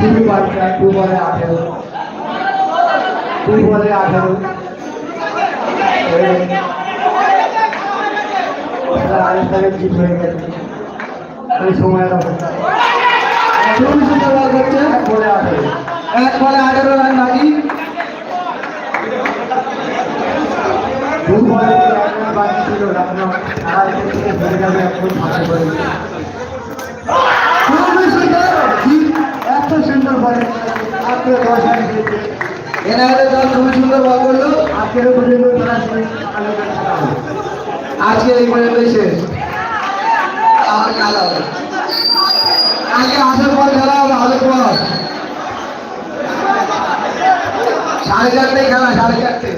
দুই বাচ্চা দু বলে আঠেরো। দুই বলে আঠেরো আরেকটাকে জিত হয়ে গেছে। ওই সময়ের অবস্থা চব্বিশ বল করছে এক বলে আঠেরো। এক বলে আঠেরো রান বাকি। দু বলে বাকি ছিল রাত্র আড়াই থেকে ধরে যাবে এখন ফাঁসে করে খুবই সুন্দর সুন্দর বলে দশ দল খুবই সুন্দর বল করল। হবে আজকে এই পর্যন্ত শেষ। আর হবে আজকে আসার পর খেলা হবে আসার পর সাড়ে চারটে খেলা, সাড়ে চারটে।